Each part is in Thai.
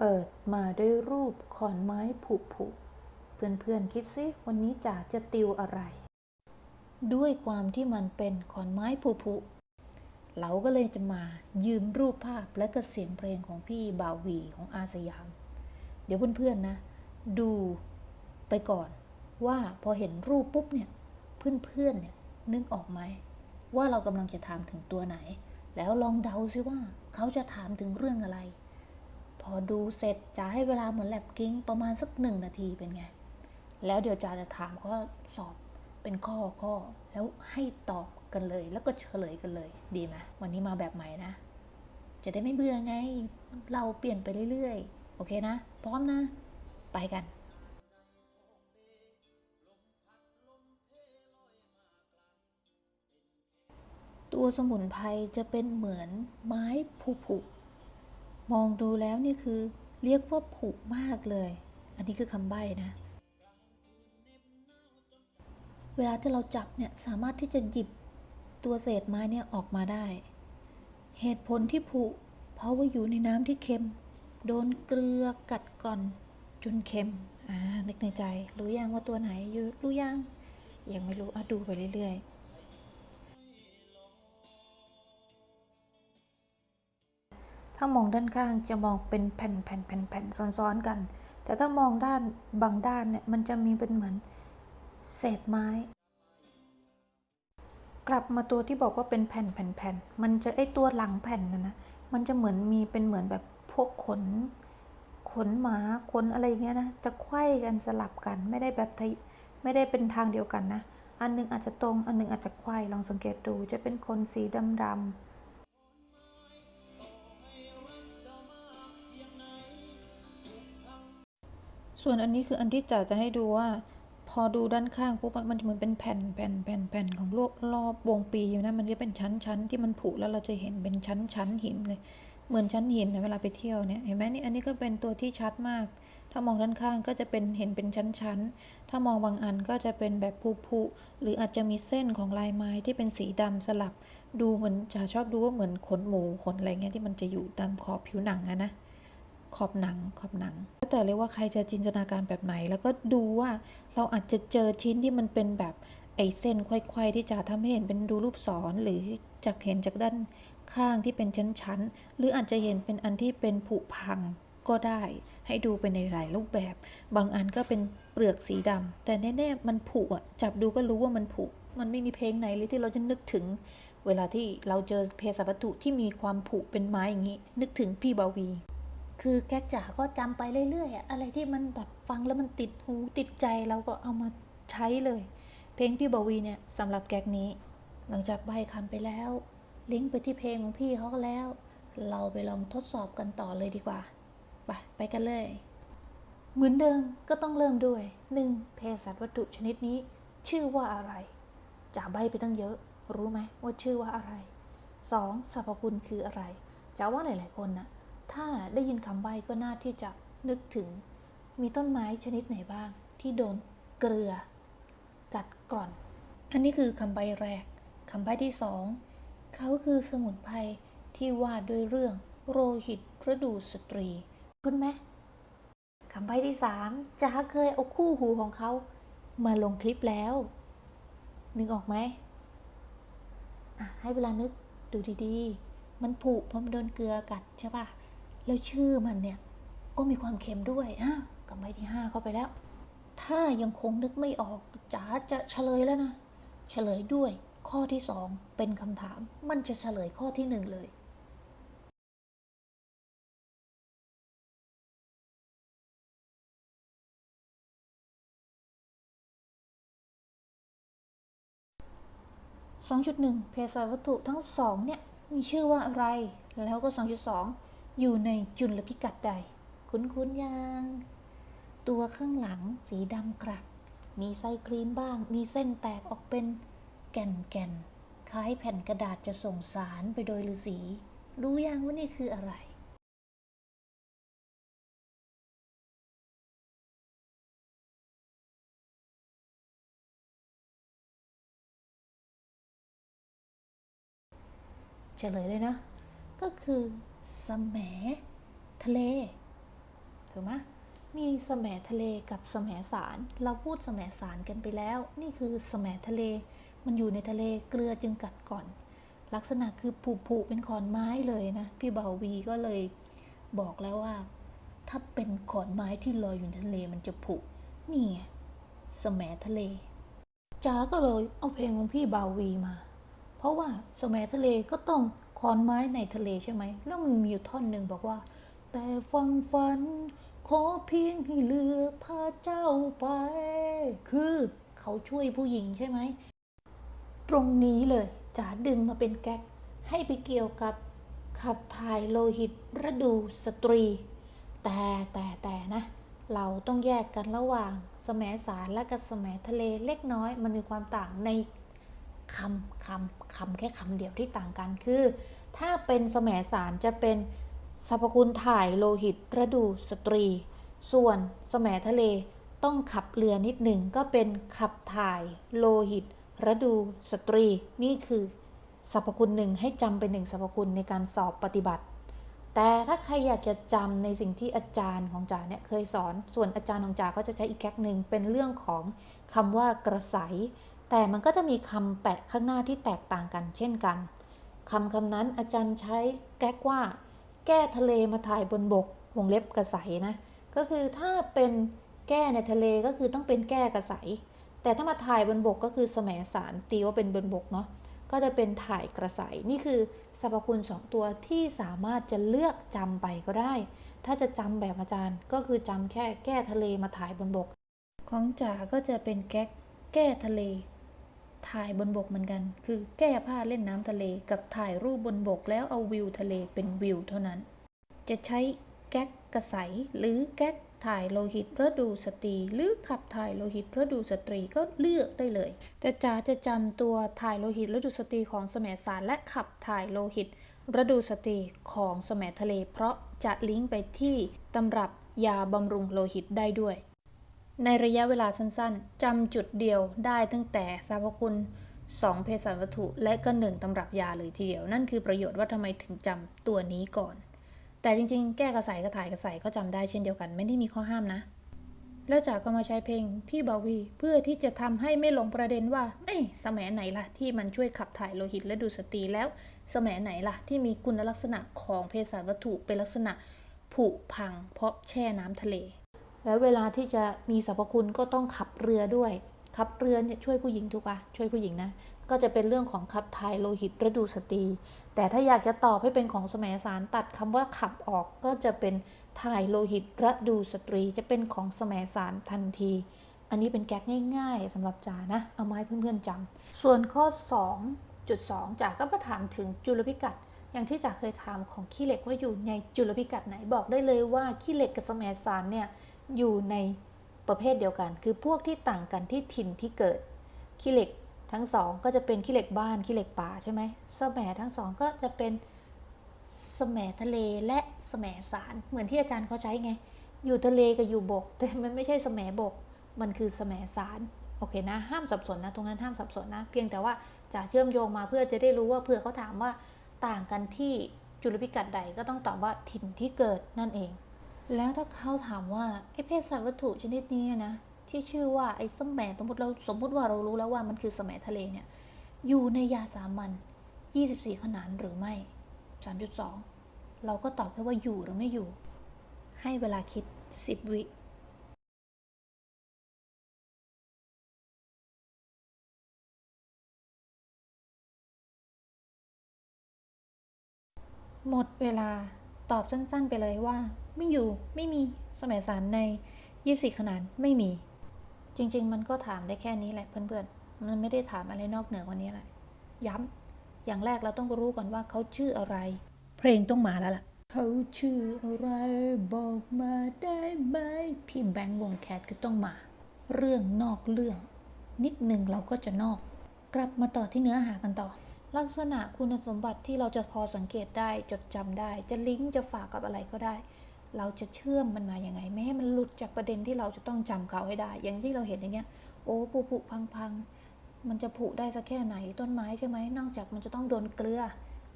เปิดมาด้วยรูปขอนไม้ผุผุเพื่อนๆคิดซิวันนี้จ๋าจะติวอะไร ด้วยความที่มันเป็นขอนไม้ผุผุเราก็เลยจะมายืมรูปภาพและก็เสียงเพลงของพี่บ่าววีของอาสยาม เดี๋ยวเพื่อนๆนะ ดูไปก่อนว่าพอเห็นรูปปุ๊บเนี่ยเพื่อนๆเนี่ยนึกออกไหมว่าเรากำลังจะถามถึงตัวไหน แล้วลองเดาซิว่าเขาจะถามถึงเรื่องอะไร อดูเสร็จจะให้เวลาเหมือนแลบกิ้งประมาณสักหนึ่งนาทีเป็นไง แล้วเดี๋ยวจาจะถามข้อสอบเป็นข้อข้อแล้วให้ตอบกันเลย แล้วก็เฉลยกันเลย ดีไหมวันนี้มาแบบใหม่นะ จะได้ไม่เบื่อไง เราเปลี่ยนไปเรื่อยๆ โอเคนะ พร้อมนะ ไปกันตัวสมุนไพรจะเป็นเหมือนไม้ผุผุ มองดูแล้วนี่คือเรียกว่าผุมากเลย อันนี้คือคำใบ้นะ เวลาที่เราจับเนี่ยสามารถที่จะหยิบตัวเศษไม้เนี่ยออกมาได้ เหตุผลที่ผุเพราะว่าอยู่ในน้ำที่เค็ม โดนเกลือกัดกร่อนจนเค็ม อ่านึกในใจ รู้ยังว่าตัวไหนอยู่รู้ยัง ยังไม่รู้อะดูไปเรื่อยๆ ถ้ามองด้านข้างจะมองเป็นแผ่นแผ่นแผ่นแผ่นซ้อนๆกัน แต่ถ้ามองด้านบางด้านเนี่ยมันจะมีเป็นเหมือนเศษไม้ กลับมาตัวที่บอกว่าเป็นแผ่นแผ่นแผ่นมันจะไอตัวหลังแผ่นนะนะมันจะเหมือนมีเป็นเหมือนแบบพวกขน ขนหมาขนอะไรเงี้ยนะจะไขว้กันสลับกันไม่ได้แบบทไม่ได้เป็นทางเดียวกันนะ อันหนึงอาจจะตรงอันหนึงอาจจะไขว้ลองสังเกตดูจะเป็นขนสีดำๆ ส่วนอันนี้คืออันที่จ๋าจะให้ดูว่า พอดูด้านข้างปุ๊บมันเหมือนเป็นแผ่นแผ่นแผ่นแผ่นของโลกรอบวงปีอยู่นะมันจะเป็นชั้นชั้นที่มันผุแล้วเราจะเห็นเป็นชั้นชั้นหินเลยเหมือนชั้นหินนะเวลาไปเที่ยวเนี่ยเห็นไหมนี่อันนี้ก็เป็นตัวที่ชัดมาก ถ้ามองด้านข้างก็จะเป็นเห็นเป็นชั้นชั้นถ้ามองบางอันก็จะเป็นแบบผุผุหรืออาจจะมีเส้นของลายไม้ที่เป็นสีดำสลับ ดูเหมือนจ๋าชอบดูว่าเหมือนขนหมูขนอะไรเงี้ยที่มันจะอยู่ตามขอบผิวหนังอะนะ ขอบหนังขอบหนังแล้วแต่เลยว่าใครจะจินตนาการแบบไหน แล้วก็ดูว่าเราอาจจะเจอชิ้นที่มันเป็นแบบไอเส้นไขว้ๆที่จะทำให้เห็นเป็นดูรูปศรหรือจากเห็นจากด้านข้างที่เป็นชั้นๆ หรืออาจจะเห็นเป็นอันที่เป็นผุพังก็ได้ให้ดูเป็นในหลายรูปแบบ บางอันก็เป็นเปลือกสีดำแต่แน่ๆมันผุอะจับดูก็รู้ว่ามันผุมันไม่มีเพลงไหนเลยที่เราจะนึกถึง เวลาที่เราเจอเภสัชวัตถุที่มีความผุเป็นไม้อย่างนี้ นึกถึงพี่บาวี คือแก๊กจ๋าก็จำไปเรื่อยๆอะไรที่มันแบบฟังแล้วมันติดหูติดใจเราก็เอามาใช้เลย เพลงพี่บาวีเนี่ยสำหรับแก๊กนี้ หลังจากใบคำไปแล้ว ลิงก์ไปที่เพลงของพี่เขาก็แล้ว เราไปลองทดสอบกันต่อเลยดีกว่า ไปไปกันเลย เหมือนเดิมก็ต้องเริ่มด้วย 1. เภสัชวัตถุชนิดนี้ ชื่อว่าอะไรจ่าใบไปตั้งเยอะ รู้ไหมว่าชื่อว่าอะไร 2. สรรพคุณคืออะไรจ๋าว่าหลายๆคนน่ะ ถ้าได้ยินคำใบ้ก็น่าที่จะนึกถึง มีต้นไม้ชนิดไหนบ้าง ที่โดนเกลือ กัดกร่อน อันนี้คือคำใบ้แรกคำใบ้ที่สองเขาคือสมุนไพรที่ว่าด้วยเรื่องโรหิตฤดูสตรี คุณไหมคำใบ้ที่สามจ๋าเคยเอาคู่หูของเขา มาลงคลิปแล้ว นึกออกไหมให้เวลานึกดูดีๆ มันผุเพราะมันโดนเกลือกัดใช่ปะ แล้วชื่อมันเนี่ยก็มีความเค็มด้วยอะกำใบที่ห้าเข้าไปแล้ว ถ้ายังคงนึกไม่ออกจ๋าจะเฉลยแล้วนะ เฉลยด้วยข้อที่สองเป็นคำถาม มันจะเฉลยข้อที่หนึ่งเลย2.1เภสัชวัตถุทั้งสองเนี่ย มีชื่อว่าอะไร แล้วก็ 2.2 อยู่ในจุลพิกัดใด คุ้นๆยัง ตัวข้างหลังสีดำกรักมีไส้คลีนบ้าง มีเส้นแตกออกเป็นแก่นๆคล้ายแผ่นกระดาษจะส่งสารไปโดยฤาษี รู้ยังว่านี่คืออะไรเฉลยเลยนะ ก็คือ สมทะเล ถูกไหมมีแสมทะเลกับแสมสาร เราพูดแสมสารกันไปแล้ว นี่คือแสมทะเล มันอยู่ในทะเลเกลือจึงกัดก่อน ลักษณะคือผุผุเป็นขอนไม้เลยนะ พี่เบาวีก็เลยบอกแล้วว่า ถ้าเป็นขอนไม้ที่ลอยอยู่ในทะเลมันจะผุ นี่ไงแสมทะเลจ๋าก็เลยเอาเพลงของพี่บาวีมา ราะว่าสมัทะเลก็ต้องขอนไม้ในทะเลใช่ไหม แล้วมันมีอยู่ท่อนหนึ่งบอกว่า แต่ฟังฝัน ขอเพียงให้เรือพาเจ้าไป คือเขาช่วยผู้หญิงใช่ไหม ตรงนี้เลยจ๋าดึงมาเป็นแก๊ก ให้ไปเกี่ยวกับขับถ่ายโลหิตฤดูสตรี แต่แต่แต่นะ เราต้องแยกกันระหว่างสมสารและกับสมทะเลเล็กน้อยมันมีความต่างใน คำคำคำแค่คำเดียวที่ต่างกันคือ ถ้าเป็นแสมสารจะเป็นสรรพคุณถ่ายโลหิตฤดูสตรี ส่วนแสมทะเลต้องขับเรือนิดหนึ่งก็เป็นขับถ่ายโลหิตฤดูสตรี นี่คือสรรพคุณหนึ่งให้จำเป็นหนึ่งสรรพคุณในการสอบปฏิบัติ แต่ถ้าใครอยากจะจำในสิ่งที่อาจารย์ของจ๋าเนี่ยเคยสอน ส่วนอาจารย์ของจ๋าก็จะใช้อีกแก๊กหนึ่งเป็นเรื่องของคำว่ากระใส แต่มันก็จะมีคำแปะข้างหน้าที่แตกต่างกัน เช่นกันคำคำนั้นอาจารย์ใช้แก๊กว่า แก้ทะเลมาถ่ายบนบก วงเล็บกระใสนะ ก็คือถ้าเป็นแก้ในทะเลก็คือต้องเป็นแก้กระใส แต่ถ้ามาถ่ายบนบกก็คือแสมสารตีว่าเป็นบนบกเนาะก็จะเป็นถ่ายกระใส นี่คือสรรพคุณสองตัวที่สามารถจะเลือกจำไปก็ได้ ถ้าจะจำแบบอาจารย์ก็คือจำแค่แก้ทะเลมาถ่ายบนบก ของจ๋าก็จะเป็นแก๊กแก้ทะเล ถ่ายบนบกเหมือนกัน คือแก้ผ้าเล่นน้ำทะเลกับถ่ายรูปบนบกแล้วเอาวิวทะเลเป็นวิวเท่านั้น จะใช้แก๊กกระใสหรือแก๊กถ่ายโลหิตฤดูสตรี หรือขับถ่ายโลหิตฤดูสตรีก็เลือกได้เลย แต่จ๋าจะจำตัวถ่ายโลหิตฤดูสตรีของแสมสารและขับถ่ายโลหิตฤดูสตรีของแสมทะเล เพราะจะลิงก์ไปที่ตำรับยาบำรุงโลหิตได้ด้วย ในระยะเวลาสั้นๆ จำจุดเดียวได้ตั้งแต่สรรพคุณ 2 เภสัชวัตถุ และก็ 1ตำรับยาเลยทีเดียว นั่นคือประโยชน์ว่าทำไมถึงจำตัวนี้ก่อน แต่จริงๆ แก้กระใสกระถ่ายกระใสก็จำได้เช่นเดียวกันไม่ได้มีข้อห้ามนะ แล้วจากก็มาใช้เพลงพี่บาวีเพื่อที่จะทำให้ไม่หลงประเด็นว่าเอ้สมัยไหนล่ะที่มันช่วยขับถ่ายโลหิตและดูสตรีแล้ว สมัยไหนล่ะที่มีคุณลักษณะของเภสัชวัตถุเป็นลักษณะผุพัง เพราะแช่น้ำทะเล แล้วเวลาที่จะมีสรรพคุณก็ต้องขับเรือด้วย ขับเรือเนี่ยช่วยผู้หญิงถูกปะช่วยผู้หญิงนะ ก็จะเป็นเรื่องของขับถ่ายโลหิตฤดูสตรี แต่ถ้าอยากจะตอบให้เป็นของสมัยสารตัดคำว่าขับออกก็จะเป็นถ่ายโลหิตฤดูสตรี จะเป็นของสมัยสารทันที อันนี้เป็นแก๊กง่ายๆสำหรับจ๋านะ เอามาให้เพื่อนๆจำส่วนข้อ 2.2จ๋าก็มาถามถึงจุลพิกัดอย่างที่จ๋าเคยถามของขี้เหล็กว่าอยู่ในจุลพิกัดไหนบอกได้เลยว่าขี้เหล็กกับสมัยสารเนี่ย อยู่ในประเภทเดียวกัน คือพวกที่ต่างกันที่ถิ่นที่เกิดขี้เหล็กทั้งสองก็จะเป็นขี้เหล็กบ้านขี้เหล็กป่าใช่ไหมสแหมทั้งสองก็จะเป็นสแหมทะเลและสแหมสารเหมือนที่อาจารย์เขาใช้ไง อยู่ทะเลกับอยู่บก แต่มันไม่ใช่สแหมบก มันคือสแหมสารโอเคนะ ห้ามสับสนนะ ตรงนั้นห้ามสับสนนะ เพียงแต่ว่าจะเชื่อมโยงมาเพื่อจะได้รู้ว่าเผื่อเขาถามว่าต่างกันที่จุลพิกัดใดก็ต้องตอบว่าถิ่นที่เกิดนั่นเอง แล้วถ้าเขาถามว่าไอ้เพศสัตว์วัตถุชนิดนี้นะที่ชื่อว่าไอ้สมแหมสมมติเราสมมติว่าเรารู้แล้วว่ามันคือสมแหมทะเลเนี่ยอยู่ในยาสามัญ24 ขนานหรือไม่ 3.2 เราก็ตอบแค่ว่าอยู่หรือไม่อยู่ ให้เวลาคิด 10 วิหมดเวลาตอบสั้น ๆ ไปเลยว่า ไม่อยู่ ไม่มีสมัยสารใน 24 ขนานไม่มี จริง ๆ มันก็ถามได้แค่นี้แหละเพื่อนๆ มันไม่ได้ถามอะไรนอกเหนือกว่านี้แหละ ย้ำ อย่างแรกเราต้องรู้ก่อนว่าเขาชื่ออะไร เพลงต้องมาแล้วล่ะ เขาชื่ออะไรบอกมาได้ไหม พี่แบงค์วงแคทก็ต้องมา เรื่องนอกเรื่อง นิดหนึ่งเราก็จะนอก กลับมาต่อที่เนื้อหากันต่อลักษณะคุณสมบัติที่เราจะพอสังเกตได้จดจำได้ จะลิงก์จะฝากกับอะไรก็ได้ เราจะเชื่อมมันมาอย่างไง ไม่ให้มันหลุดจากประเด็นที่เราจะต้องจำเขาให้ได้ อย่างที่เราเห็นอย่างเงี้ย โอ้ผุผุพังพังมันจะผุได้สักแค่ไหนต้นไม้ใช่ไหมนอกจากมันจะต้องโดนเกลือ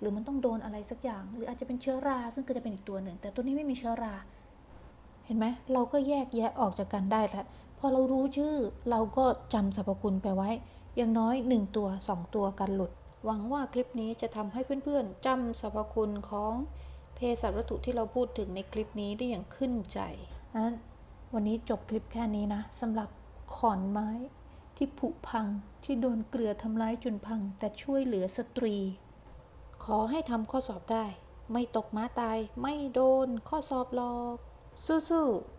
หรือมันต้องโดนอะไรสักอย่าง หรืออาจจะเป็นเชื้อรา ซึ่งก็จะเป็นอีกตัวหนึ่ง แต่ตัวนี้ไม่มีเชื้อรา เห็นไหมเราก็แยกแยะออกจากกันได้แล้วพอเรารู้ชื่อเราก็จำสรรพคุณไปไว้ อย่างน้อย 1 ตัว 2 ตัวกันหลุด หวังว่าคลิปนี้จะทำให้เพื่อนๆจำสรรพคุณของ เภสัชวัตถุที่เราพูดถึงในคลิปนี้ได้อย่างขึ้นใจนั้นวันนี้จบคลิปแค่นี้นะสำหรับขอนไม้ที่ผุพังที่โดนเกลือทำร้ายจนพัง แต่ช่วยเหลือสตรี ขอให้ทำข้อสอบได้ ไม่ตกม้าตายไม่โดนข้อสอบหลอก สู้ๆ